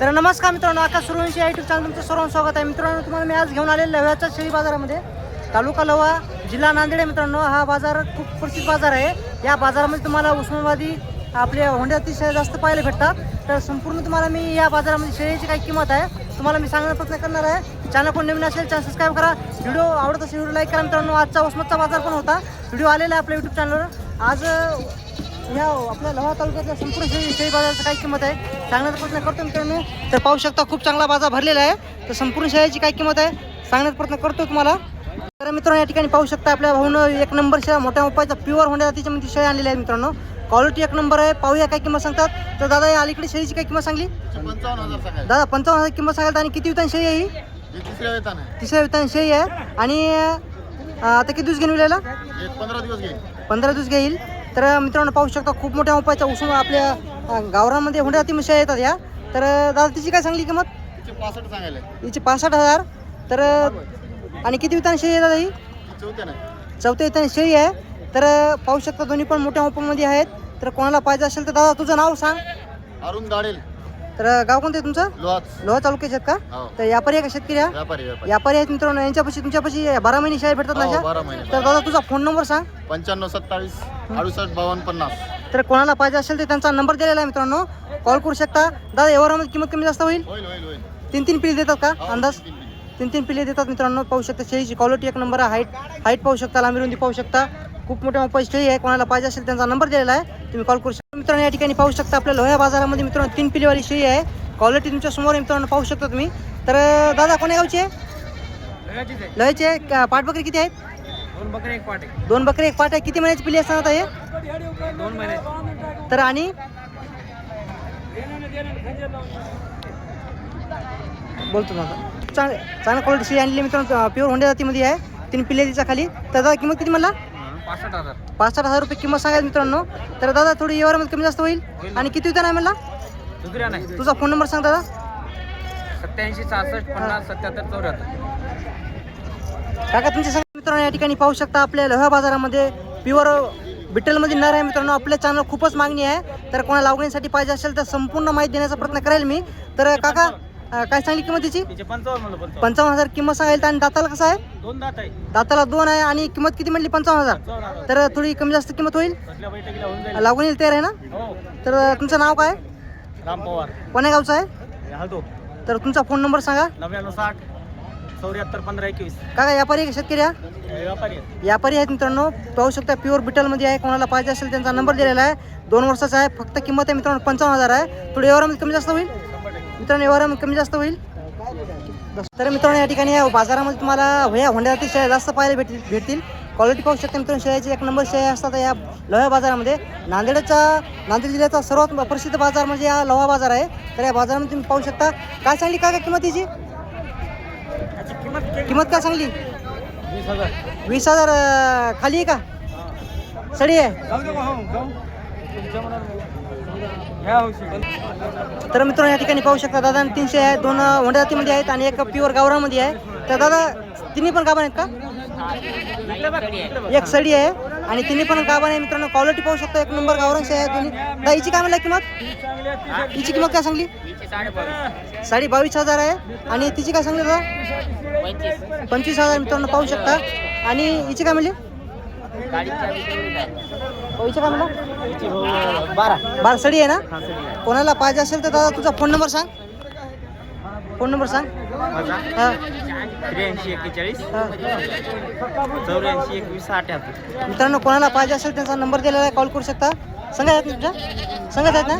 तर नमस्कार मित्रांनो आकाश सुरवंशी या युट्यूब चॅनल तुमचं सर्वांचं स्वागत आहे. मित्रांनो तुम्हाला मी आज घेऊन आले लव्याच्या शेळी बाजारामध्ये. तालुका लवा जिल्हा नांदेड आहे मित्रांनो. हा बाजार खूप प्रसिद्ध बाजार आहे. या बाजारामध्ये तुम्हाला उस्मानाबादी आपल्या होंड्या अतिशय जास्त पाहायला भेटतात. तर संपूर्ण तुम्हाला मी या बाजारामध्ये शेळीची काय किंमत आहे. तुम्हाला मी सांगण्याचा प्रयत्न करणार आहे चॅनल कोण नवीन असेल चॅनल सबस्क्राईब करा. व्हिडिओ आवडत असेल व्हिडिओ लाईक करा. मित्रांनो आजचा उस्मातचा बाजार पण होता. व्हिडिओ आलेला आहे आपल्या युट्यूब चॅनलवर आज या आपल्या लोहा तालुक्यातल्या संपूर्ण शेळी शेळी बाजाराची काय किंमत आहे. सांगण्याचा प्रयत्न करतो मित्रांनो. तर पाहू शकता खूप चांगला बाजार भरलेला आहे. तर संपूर्ण शेळीची काय किंमत आहे. सांगण्याचा प्रयत्न करतो तुम्हाला. तर मित्रांनो या ठिकाणी पाहू शकता आपल्या भाऊनं एक नंबर शेळ्या मोठ्या उपायचा प्युअर होण्यासाठी तिच्यामध्ये मध्ये शेळ्या आणलेल्या आहेत मित्रांनो. क्वालिटी एक नंबर आहे. पाहूया काय किंमत सांगतात. तर दादा या अलीकडे शेळीची काय किंमत सांगली? पंचावन्न हजार सांगायचं दादा पंचावन्न हजार किंमत सांगाल आणि किती वितान शेळी आहे ही? हे तिसऱ्या वेतन आहे. तिसऱ्या वितान शेळी आहे. आणि अं, आता किती दिवस घेऊन एक पंधरा दिवस घेईल. पंधरा दिवस घेईल. तर मित्रांनो पाहू शकता खूप मोठ्या उपायाच्या उसून आपल्या अं, गावरांमध्ये हुंड्या ती म्हशी येतात या. तर दादा तिची काय सांगली किंमत? तिचे पासष्ट सांगायला हिची पासष्ट हजार. तर आणि किती वितान शेळी येतात ही? चौथ्या नाही चौथ्या वितान शेळी आहे. तर पाहू शकता दोन्ही पण मोठ्या उपामध्ये आहेत. तर कोणाला पाहिजे असेल तर दादा तुझं नाव सांग. अरुण दाडेल तर गाव कोणतं आहे तुमचं? लोहाच. लोहा तालुक्याचे आहेत का? हो. तर व्यापारी आहे का शेतकरी आहे? व्यापारी व्यापारी. व्यापारी आहेत मित्रांनो यांच्यापाशी तुमच्यापाशी बारा महिने शेळ्या भेटतात ना हो, अशा? बारा महिने. तर दादा तुझा फोन नंबर सांग. पंच्याण्णव सत्तावीस अडुसष्ट बावन्न पन्नास. तर कोणाला पाहिजे असेल तर त्यांचा नंबर दिलेला आहे मित्रांनो. कॉल करू शकता. दादा व्यवहारामध्ये किंमत कमी जास्त होईल? होईल होईल होईल. तीन तीन पिली देतात का? हो, अंदाज. तीन तीन पिले. देतात मित्रांनो. पाहू शकता शेळीची क्वालिटी एक नंबर आहे. हाईट हाईट पाहू शकता लांबी रुंदी पाहू शकता. खूप मोठ्या मोठ्या शेळी आहे कोणाला पाहिजे असेल त्यांचा नंबर दिलेला आहे. तुम्ही कॉल करू शकता. मित्रांनो या ठिकाणी पाहू शकता आपल्या लोह्या बाजारामध्ये मित्रांनो तीन पिलीवाली शेळी आहे. क्वालिटी तुमच्यासमोर मित्रांनो पाहू शकता तुम्ही. तर दादा कोण्या गावची? आहे. लोह्याची का- पाटबकरी किती आहेत? दोन बकरे एक पाट आहे. दोन बकरी एक पाट आहे. किती महिन्याची पिली असतात आता हे? दोन महिने. तर आणि? बोलतो आता. चांग चांगल्या क्वालिटी शेळी आणली मित्रांनो प्युअर होंड्या जातीमध्ये आहे. तीन पिल्ले तिच्या खाली. तर दादा किंमत किती म्हणला? पासष्ट हजार. हजार रुपये किंमत सांगायला मित्रांनो. तर दादा थोडी व्यवहारामध्ये कमी जास्त होईल. आणि किती होत्या नाही म्हणला? दुसऱ्या नाही. तुझा फोन नंबर सांग दादा. सत्याऐंशी सहासष्ट पन्नास सत्याहत्तर चौऱ्याहत्तर. काका तुमच्या सांगा मित्रांनो या ठिकाणी पाहू शकता आपल्या लोहा बाजारामध्ये. प्युअर बिटलमध्ये नर आहे मित्रांनो. आपल्या चॅनल खूपच मागणी आहे. तर कोणाला लावण्यासाठी पाहिजे असेल तर संपूर्ण माहिती देण्याचा प्रयत्न करेल मी. तर काका अं, काय सांगली किंमत तिचे पंचावन्न म्हणलं पंचावन्न. पंचावन्न हजार किंमत सांगायला आणि दाताला कसं आहे? दोन दात आहे. दाताला दोन आहे आणि किंमत किती म्हणली? पंचावन्न हजार. पंचावन्न हजार. तर थोडी कमी जास्त किंमत होईल? कसल्या बैठकीला होऊन जाईल. लागून येईल तयार आहे ना? हो. तर तुमचं नाव काय? राम पवार. कोण्या गावचं आहे तर तुमचा फोन नंबर सांगा. नव्याण्णव साठ चौऱ्याहत्तर पंधरा एकवीस. काका व्यापारी आहे का शेतकरी? हे? व्यापारी आहेत. व्यापारी आहेत मित्रांनो. पाहू शकता प्युअर बिटलमध्ये आहे. कोणाला पाहिजे असेल त्यांचा नंबर दिलेला आहे. दोन वर्षाचा आहे. फक्त किंमत आहे मित्रांनो पंचावन्न हजार आहे. थोडी व्यवहारामध्ये कमी जास्त होईल? मित्रांनो व्यवहारामध्ये कमी जास्त होईल. तर मित्रांनो या ठिकाणी बाजारामध्ये तुम्हाला ह्या होंड्यातील शेळ्या जास्त पाहायला भेटतील भेटतील. क्वालिटी पाहू शकता मित्रांनो शेळ्याचे एक नंबर शेळ्या असतात या लोहा बाजारामध्ये. नांदेडचा नांदेड जिल्ह्याचा सर्वात प्रसिद्ध बाजार म्हणजे हा लोहा बाजार आहे. तर या बाजारामध्ये तुम्ही पाहू शकता. काय सांगली काय काय किंमत याची? किंमत काय सांगली? वीस हजार खाली आहे का? सडी आहे. तर मित्रांनो या ठिकाणी पाहू शकता दादा तीनशे आहे दोन होंड्या जातीमध्ये आहेत आणि एक प्युअर गावरामध्ये आहे. तर दादा तिन्ही पण गाभण आहेत का? एक सडी आहे आणि तिन्ही पण गाभण आहे मित्रांनो क्वालिटी पाहू शकता एक नंबर शेळ्या आहे दोन्ही. दादा हिची काय म्हणला किंमत? हिची किंमत काय सांगली? साडे बावीस हजार आहे. आणि तिची काय सांगली दादा? पंचवीस हजार मित्रांनो पाहू शकता. आणि हिची काय म्हणली? हो, हिची काय म्हणला? बारा. बारा सडी आहे ना? कोणाला पाहिजे असेल तर दादा तुझा फोन नंबर सांग. फोन नंबर सांग. माझा? त्र्याऐंशी एक्केचाळीस. चौऱ्याऐंशी एकवीस अठ्याहत्तर. मित्रांनो कोणाला पाहिजे असेल त्यांचा नंबर दिलेला आहे कॉल करू शकता. सांगा आहेत ना तुमच्या? सांगत आहेत ना?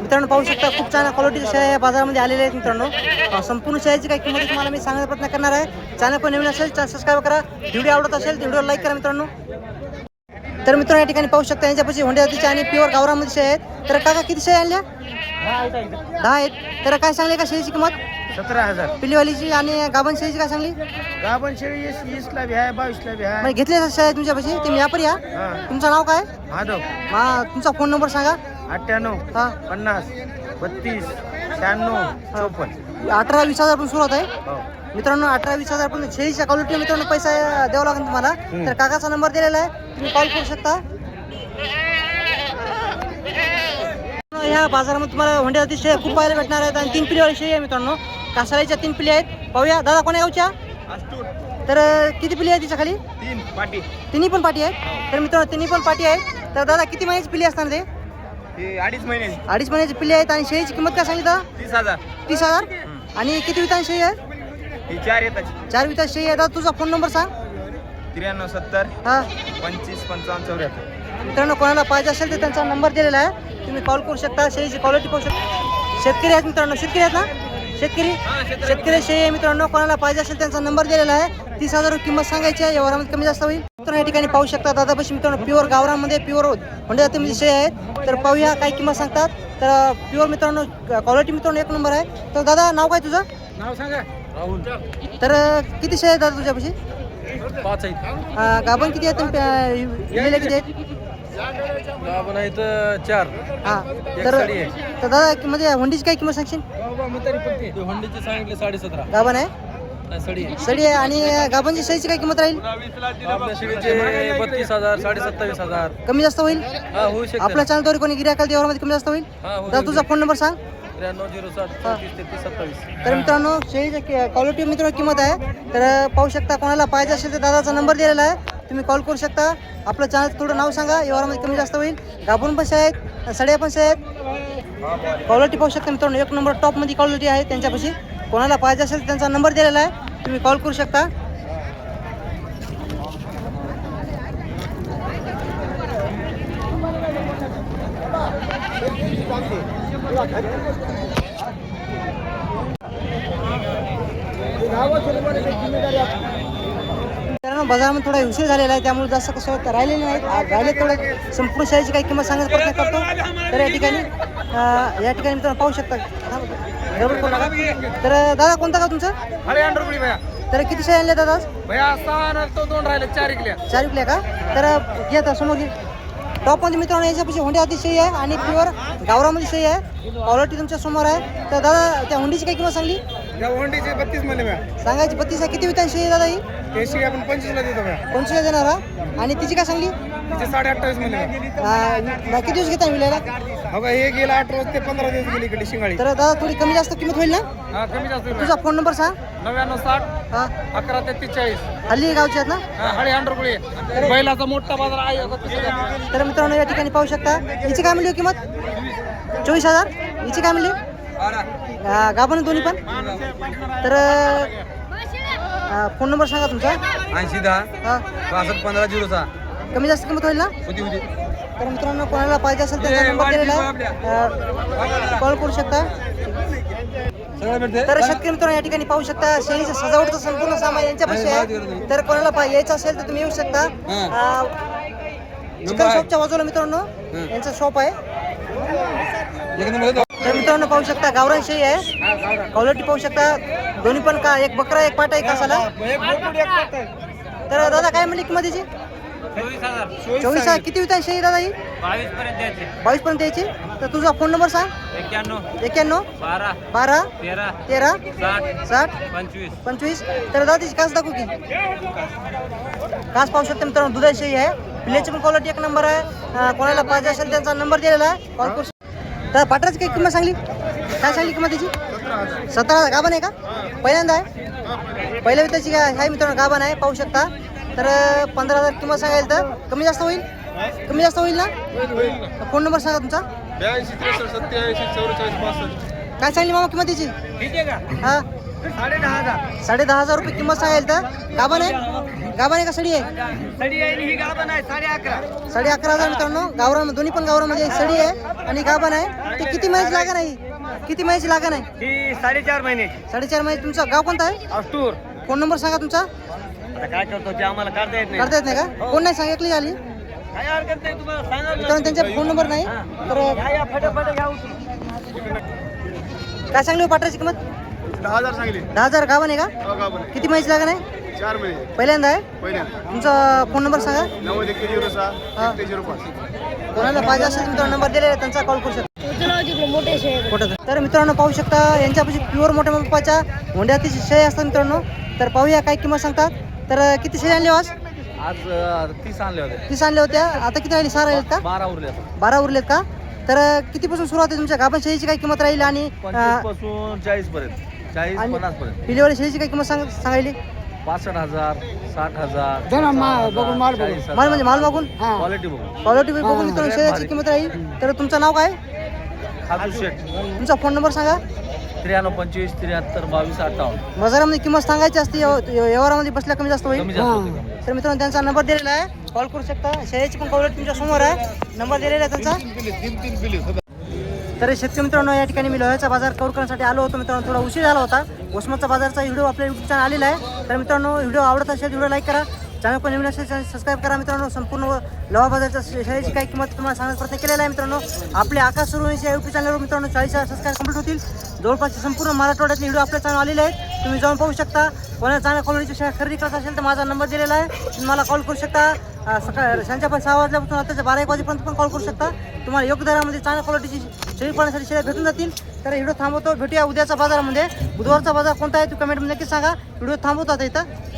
मित्रांनो पाहू शकता खूप छान क्वालिटीच्या शेळ्या या बाजारामध्ये आलेल्या आहेत मित्रांनो. संपूर्ण शेळ्याची काही किंमत तुम्हाला मी सांगण्याचा प्रयत्न करणार आहे. चॅनल पण नवीन असेल सबस्क्राईब करा. व्हिडिओ आवडत असेल तर व्हिडिओ लाईक करा मित्रांनो. तर मित्रांनो या ठिकाणी पाहू शकता यांच्यापाशी होंड्या जातीच्या आणि प्युअर गावरामध्ये शेळ्या आहेत. तर काका किती शेळ्या आणल्या? दहा आहेत. तर काय सांगले का शेळीची किंमत? सतरा हजार. पिलीवालीची आणि गाभण शेळीची काय सांगली? गाभण शेळी वीस बी आहे बावीसला बी आहे. म्हणजे घेतले शेळ्या तुमच्यापाशी? तुम्ही व्यापारी या तुमचं नाव काय? माधव. हा तुमचा फोन नंबर सांगा. अठ्ठ्याण्णव हा. पन्नास बत्तीस शहाण्णव चौपन्न. अठरा वीस हजार पण सुरुवात आहे. हो. मित्रांनो अठरा वीस हजार पण शेळीच्या क्वालिटी मित्रांनो पैसा द्यावा लागेल तुम्हाला. तर काकाचा नंबर दिलेला आहे. तुम्ही कॉल करू शकता. ह्या बाजारामध्ये तुम्हाला हुंड्यावरती शेळ्या खूप पाहायला भेटणार आहेत. आणि तीन पिढीवाली शेळी आहे मित्रांनो. कासाळीच्या तीन पिढी आहेत. पाहूया. दादा कोण्या गावच्या? तर किती पिढी आहे तिच्या खाली? तीन पाटी. तिन्ही पण पाठी आहेत. तर मित्रांनो तिन्ही पण पाठी आहेत. तर दादा किती महिन्याची पिल्ली असणार ते? हे अडीच महिने. अडीच महिन्याची पिल्ली आहेत. आणि शेळीची किंमत काय सांगितलं? तीस हजार. तीस हजार. आणि किती वितान शेळी आहे? ही चार येतात. चार दादा तुझा फोन नंबर सांग. त्र्याण्णव सत्तर हा. पंचवीस पंचावन्न चौऱ्याहत्तर. मित्रांनो कोणाला पाहिजे असेल तर त्यांचा नंबर दिलेला आहे. तुम्ही कॉल करू शकता. शेळीची क्वालिटी पाहू शकता. शेतकरी आहेत मित्रांनो. शेतकरी आहेत ना? शेतकरी? शेतकरी शेळी आहे मित्रांनो. कोणाला पाहिजे असेल त्यांचा नंबर दिलेला आहे. तीस हजार रुपये किंमत सांगायची आहे. व्यवहारामध्ये कमी जास्त होईल. तर या ठिकाणी पाहू शकता. दादापाशी मित्रांनो प्युअर गावरामध्ये प्युअर म्हणजे जातीमध्ये शेळी आहेत. तर पाहूया काय किंमत सांगतात. तर प्युअर मित्रांनो क्वालिटी मित्रांनो एक नंबर आहे. तर दादा नाव काय तुझं? नाव सांगा. राहुल. तर किती शेळी आहेत दादा तुझ्यापाशी? पाच आहेत. अं, गाभण किती आहेत आणि किती आहेत? आपण आहेत चार. हा एक तर साडी तर दादा कि- म्हणजे हुंडीची काय किंमत सांगशील? होंडीचे सांगितले साडे सतरा गाभण आहे? सडी सडी आहे. आणि गाभांची शेळीची काय किंमत राहील? आपल्या शिडीचे बत्तीस हजार साडे सत्तावीस हजार. कमी जास्त होईल? हा होऊ शकते. आपल्या चॅनलवर कोणी गिरायकाल देवामध्ये कमी जास्त होईल? हा तर तुझा फोन नंबर सांग. त्र्याण्णव झिरो साठ चौतीस तेहतीस सत्तावीस. तर मित्रांनो शेळीची क्वालिटी मित्रांनो किंमत आहे तर पाहू शकता कोणाला पाहिजे असेल तर दादाचा नंबर दिलेला आहे. तुम्ही कॉल करू शकता. आपलं चॅनल थोडं नाव सांगा व्यवहारामध्ये कमी जास्त होईल. गाभून पण आहेत सड्या पण आहेत क्वालिटी पाहू शकता मित्रांनो एक नंबर टॉपमध्ये क्वालिटी आहे त्यांच्यापाशी. कोणाला पाहिजे असेल तर त्यांचा नंबर दिलेला आहे. तुम्ही कॉल करू शकता. बाजारामध्ये थोडा उशीर झालेला आहे त्यामुळे जास्त कसं होतं राहिलेले नाहीत. आ- राहिले थोडं संपूर्ण शाळेची काही किंमत सांगण्याचा प्रयत्न करतो. तर या ठिकाणी या ठिकाणी मित्रांनो पाहू शकता. तर दादा कोणता का तुमचं? तर किती शाळे आणले दादा दोन राहिले चार इकल्या. चार विकल्या का? तर घे आता समोर टॉपमध्ये मित्रांनो याच्यापाशी हुंडी शेळी आहे आणि प्युअर गावरामध्ये शेळी आहे. क्वालिटी तुमच्यासमोर आहे. तर दादा त्या हुंडीची काय किंमत सांगली? होंडीचे बत्तीस म्हणले सांगायची बत्तीस आहे. किती वितान शेळी आहे दादा ही? त्याशी आपण पंचवीसला देतो कोणची देणार हा? आणि तिची काय सांगली? तिचे साडे अठ्ठावीस म्हणले भया अं, किती दिवस घेता विलायला? हो का हे गेला आठ रोज ते पंधरा दिवस गेली इकडे शिंगाळी. तर दादा थोडी कमी जास्त किंमत होईल ना? हा कमी जास्त. तुझा फोन नंबर सांग. नव्याण्णव साठ हा. अकरा तेहतीस चाळीस हल्ली गावचे आहेत ना? हा, हळी अंडरकुळी बैलाचा मोठा बाजार आहे बघ तिथं. तर मित्रांनो या ठिकाणी पाहू शकता. हिची काय मिळली किंमत? चोवीस हजार. हिची काय मिळली बारा. गाभण दोन्ही पण. तर फोन नंबर सांगा तुमचा. ऐंशी दहा. हा. बासष्ट पंधरा झिरो सहा कमी जास्त किंमत होईल ना? तर मित्रांनो कोणाला पाहिजे असेल त्यांचा नंबर दिलेला आहे. कॉल करू शकता. तर शेतकरी मित्रांनो या ठिकाणी पाहू शकता शेळीचं सजावटचं संपूर्ण सामान यांच्यापाशी आहे. तर कोणाला पाहिजे यायचं असेल तर तुम्ही येऊ शकता. चिकन शॉपच्या बाजूला मित्रांनो यांचा शॉप आहे. तर मित्रांनो पाहू शकता गावरान शेळी आहे. क्वालिटी पाहू शकता दोन्ही पण का एक बकरा एक पाटा एक कासाला. तर दादा काय म्हणली किंमत चोवीस आहे. किती विता शेळी दादा ही? बावीस पर्यंत द्यायचे. बावीस पर्यंत यायची तर तुझा फोन नंबर सांग. एक्क्याण्णव. एक्क्याण्णव. बारा. बारा. तेरा. तेरा. साठ. साठ. पंचवीस. पंचवीस. तर दादा तिची कास दाखवू की? कास पाहू शकता मित्रांनो. दुधाची आहे. पिल्याची पण क्वालिटी एक नंबर आहे. कोणाला पाहिजे असेल त्यांचा नंबर दिलेला आहे. कॉल करू. तर पात्राची काही किंमत सांगली? काय सांगली किंमत त्याची सतरा गाभण आहे का? पहिल्यांदा आहे? पहिल्या वित्ताची काय आहे मित्रांनो गाभण आहे. पाहू शकता. तर पंधरा हजार किंमत सांगायला तर कमी जास्त होईल? कमी जास्त होईल ना? फोन नंबर सांगा तुमचा. ब्याऐंशी त्रेसष्ट सत्याऐंशी चौवेचाळीस पासष्ट. काय सांगली मामा किंमत त्याची ठीक आहे का? हा. साडे दहा हजार. साडे दहा हजार रुपये किंमत सांगायला तर. गाभण आहे? गाभण आहे का सडी आहे? साडी आहे ही गाभण आहे साडे अकरा. साडे अकरा हजार मित्रांनो. गावरान दोन्ही पण गावरामध्ये एक सडी आहे आणि गाभण आहे. ते किती महिन्याची लागण आहे? किती महिन्याची लागण आहे? ही साडेचार महिन्याची. साडेचार महिने. तुमचं गाव कोणतं आहे? अष्टूर फोन नंबर सांगा तुमचा. आता काय करतो ते आम्हाला काढता येत नाही. करता येत नाही का? कोण नाही सांग एकली झाली काय हरकत नाही तुम्हाला सांगा मित्रांनो त्यांचा फोन नंबर नाही. तर या या फटाफट घ्या उचलून. काय सांगली हो पात्राची किंमत? दहा हजार सांगली दहा हजार गाभण आहे का? हो का किती महिन्याची लागण आहे? चार महिने. पहिल्यांदा आहे? पहिल्या तुमचा फोन नंबर सांगा. नव्वद एक झिरो हा. सहा एक झिरो पाच कोणाला पाहिजे असेल तर मित्रांनो नंबर दिलेला आहे, त्यांचा कॉल करू शकता. मोठे कुठं तर मित्रांनो पाहू शकता यांच्यापाशी प्युअर मोठ्या मापाच्या हुंड्यातील शेळी असतात मित्रांनो. तर पाहूया काय किंमत सांगतात? तर किती शेळी आणली आज? आज तीस आणले होते तीस आणल्या होत्या. आता किती राहिली? सहा राहिलेत का? बारा उरले बारा उरलेत का? तर कितीपासून सुरुवात आहे तुमच्या? गाभण शेळीची काय किंमत राहील आणि पंचवीसपासून चाळीस पर्यंत. चाळीस आणि- पन्नास पर्यंत. पिलेवाली शेळीची काय किंमत सांग सांगायली? पासष्ट हजार साठ हजार बघून माल बघून. माल म्हणजे माल मागून क्वालिटी बघून. क्वालिटी बघून मित्रांनो शेळीची किंमत राहील. तर तुमचं नाव काय? खाजू शेट तुमचा फोन नंबर सांगा. त्र्याण्णव पंचवीस त्र्याहत्तर बावीस अठ्ठावन्न. बाजारामध्ये किंमत सांगायची असते व्यव- व्यवहारामध्ये बसल्या कमी जास्त होईल. कमी जास्त होते, कमी जास्त. तर मित्रांनो त्यांचा नंबर दिलेला आहे. कॉल करू शकता. शेळीची पण कवरेज तुमच्यासमोर आहे. नंबर दिलेला आहे त्यांचा. तर शेतकरी मित्रांनो या ठिकाणी मी लोह्याचा बाजार कव्हर करण्यासाठी आलो होतो. मित्रांनो थोडा उशीर झाला होता. उस्माचा बाजारचा व्हिडिओ आपल्या युट्यूब चॅनल आलेला आहे. तर मित्रांनो व्हिडिओ आवडत असेल व्हिडिओ लाईक करा. चॅनल पण नवीन असेल सबस्क्राईब करा मित्रांनो. संपूर्ण लोहा बाजारच्या शाळेची शेळीची काही किंमत तुम्हाला सांगण्याचा प्रयत्न केलेला आहे मित्रांनो. आपले आकाश सुरुवातीच्या यूट्यूब चॅनलवर मित्रांनो चाळीस हजार सबस्क्राईब कंप्लीट होतील. जवळपास संपूर्ण मराठवाड्यातले व्हिडिओ आपल्या चॅनल आलेले आहेत. तुम्ही जाऊन पाहू शकता. कोणाला चांगल्या क्वालिटीची शेळ्या खरेदी करत असेल तर माझा नंबर दिलेला आहे. तुम्ही मला कॉल करू शकता. सकाळ सकाळ संध्याकाळी सहा वाजल्यापासून आताच्या बारा एक वाजेपर्यंत पण कॉल करू शकता. तुम्हाला योग्य दरामध्ये चांगल्या क्वालिटीची शेळी पाळण्यासाठी शेळ्या भेटून जातील. तर व्हिडिओ थांबवतो. भेटूया उद्याचा बाजारामध्ये. बुधवारचा बाजार कोणता आहे तू कमेंटमध्ये नक्की सांगा. व्हिडिओ थांबवतो आता इथं.